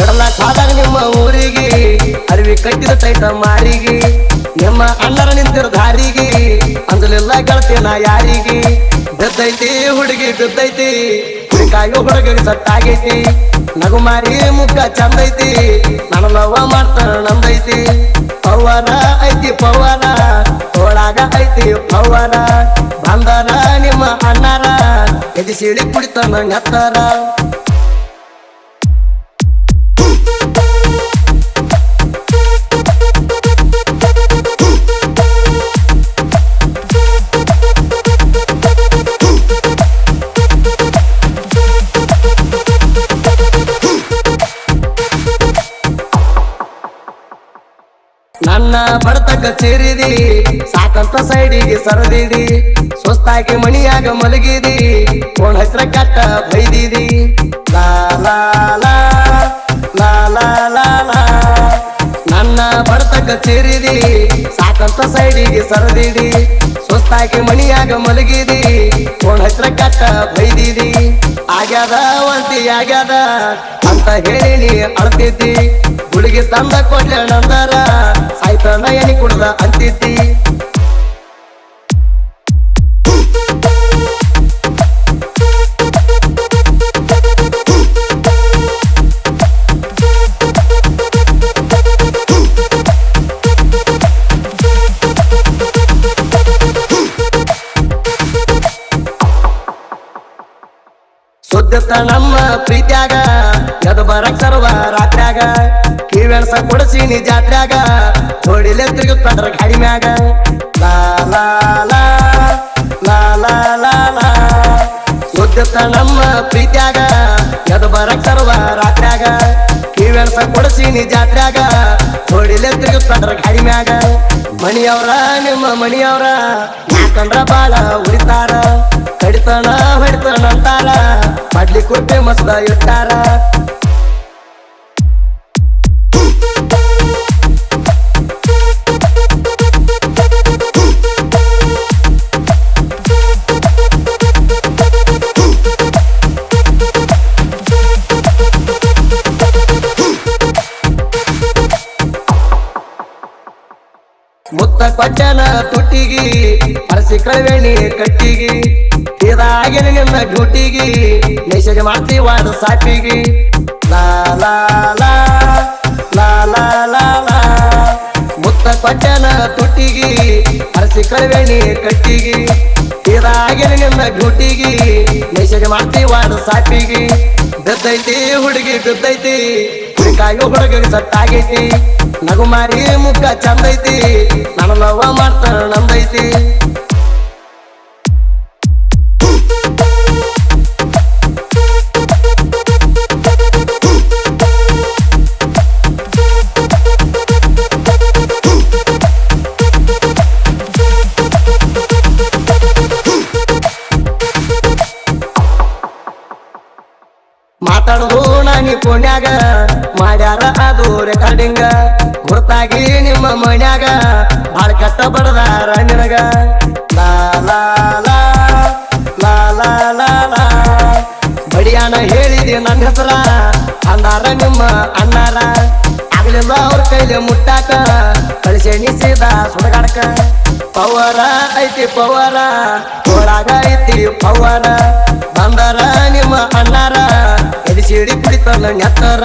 ಬಿಡಲಾಕ್ ಹೋದಾಗ ನಿಮ್ಮ ಊರಿಗೆ, ಅರಿವಿ ಕಟ್ಟಿದ ತೈತ ಮಾರಿಗೆ, ನಿಮ್ಮ ಅಣ್ಣರ ನಿಂತಿರ ದಾರಿಗೆ ಅಂದಲೆಲ್ಲ ಗೆಳತಿನ ಯಾರಿಗೆ? ಬಿದ್ದೈತಿ ಹುಡುಗಿ, ಬಿದ್ದೈತಿ, ಕಾಯೋ ಸತ್ತಾಗೈತಿ ಸಟ್ಟಾಗೈತಿ ನಗುಮಾರಿ ಮುಖ ಚಂದೈತಿ, ನನ್ನ ಲವ ಮಾಡ್ತಾನ ನಂದೈತಿ ಪವನ ಐತಿ ಪವನ ತೋಳಾಗ ಐತಿ ಪವನ ಬಂದರ ನಿಮ್ಮ ಅಣ್ಣರ, ಎದಿ ಸಿಡಿ ಕುಡಿತಾನ ನೆತ್ತರ. ನನ್ನ ಬಡತಕ್ಕ ಸೇರಿದಿ, ಸಾಕಂತ ಸೈಡಿಗೆ ಸರದಿದಿ, ಸ್ವಸ್ತಾಗಿ ಮಣಿಯಾಗ ಮಲಗಿದಿ, ಕೋಣ ಹೆಸರ ಕಟ್ಟ ಬೈದಿದಿ. ನನ್ನ ಬಡತಕ್ಕ ಸೇರಿದಿ, ಸಾಕಂತ ಸೈಡಿಗೆ ಸರದಿದಿ, ಸ್ವಸ್ತಾಗಿ ಮಣಿಯಾಗ ಮಲಗಿದಿ, ಕೋಣ ಹೆಸರ ಕಟ್ಟ ಬೈದಿದಿ. ಆಗ್ಯಾದ ವಂತಿ ಆಗ್ಯಾದ ಅಂತ ಹೇಳಿ ನೀ ಅಳ್ತಿದ್ದಿ. ಹುಡುಗಿ ತಂದ ಕೊಟ್ಟ ನಂತರ ಸಾಯ್ತಾನ ಎನಿ ಕುಡ್ದ ಅಂತಿದ್ದಿ. ಸುದ್ದತ್ತ ನಮ್ಮ ಪ್ರೀತ್ಯಾಗ ಎದು ಬರಕ್ ಸರ್ವ ರಾತ್ರ್ಯಾಗ. ಕಿವೆಣಸ ಕೊಡಸೀನಿ ಜಾತ್ರ್ಯಾಗ ತೋಡಿಲೆ ತಿರುಗುತ್ತಾರ ಗಾಡಿ ಮ್ಯಾಗ. ಲಾ ನಮ್ಮ ಪ್ರೀತ್ಯಾಗ ಎದು ಬರಕ್ ಸರ್ವ ರಾತ್ರ್ಯಾಗ. ಕಿವೆಣಸ ಕೊಡಸೀನಿ ಜಾತ್ರ್ಯಾಗ ತೋಡಿಲೆ ತಿರುಗುತ್ತಾರ ಗಾಡಿ ಮ್ಯಾಗ. ಮಣಿಯವ್ರ, ನಿಮ್ಮ ಮಣಿಯವ್ರ ಯಾಕಂದ್ರ ಬಾಳ ಉಳಿತಾರ ಕಡಿತನ ಹೊಡಿತನ ಅಂತಾರ ಫೇಮಸ್ ಕೊಟ್ಟೆ ಮುತ್ತ ಕೊಟ್ಟನ ತುಟ್ಟಿಗಿ ಅರಸಿ ಕಳವೇಣಿ ಕಟ್ಟಿಗಿ, ಇದಾಗಿನ ನಿನ್ನ ಡ್ಯೂಟಿಗಿ ಮಾತ್ರಿ ವಾಡ ಸಾಪಿಗಿ. ಲಾ ಲಾ ಲಾ ಮುತ್ತ ಕೊಟ್ಟನ ತುಟ್ಟಿಗಿ ಅರಸಿ ಕಳವೇಣಿ ಕಟ್ಟಿಗಿ, ಇದಾಗಿನ ನಿನ್ನ ಡ್ಯೂಟಿಗಿ ಮಾತ್ರಿ ವಾಡ ಸಾಪಿಗಿ. ಬಿದ್ದೈತಿ ಹುಡುಗಿ ಬಿದ್ದೈತಿ ಕಾಯೋ ಸತ್ತಾಗೈತಿ. ನಗು ಮಾರಿ ಮುಖ ಚಂದೈತಿ. ನನ್ನ ನವ ಮಾಡ್ತಾ ನಂದೈತಿ. ಮಾತಾಡುದು ನಾನಿ ಪುಣ್ಯಾಗ ಮಾಡ್ಯಾರ ಅದು ರೆಕಾರ್ಡಿಂಗ ಗುರ್ತಾಗಿ ನಿಮ್ಮ ಮನ್ಯಾಗ ಬಾಳ ಕಷ್ಟ ಬಡದಾರ ನಿನಗ. ಲಾ ಬಡಿಯಾನ ಹೇಳಿದೆ ನನ್ನ ಹೆಸರ, ಅಂದಾರ ನಿಮ್ಮ ಅನ್ನಾರ ಆಗ್ಲಿಲ್ಲ ಅವ್ರ ಕೈಲಿ ಮುಟ್ಟಾಕ ಕಳಿಸೆಣಿಸಿದ ಸುಡಗಾಡಕ ಪವರ ಐತಿ ಪವರ, ಒಳಗ ಐತಿ ಪವರ. ಬಂದಾರ ನಿಮ್ಮ ಕುಡಿತಲ್ಲ ನೆತ್ತರ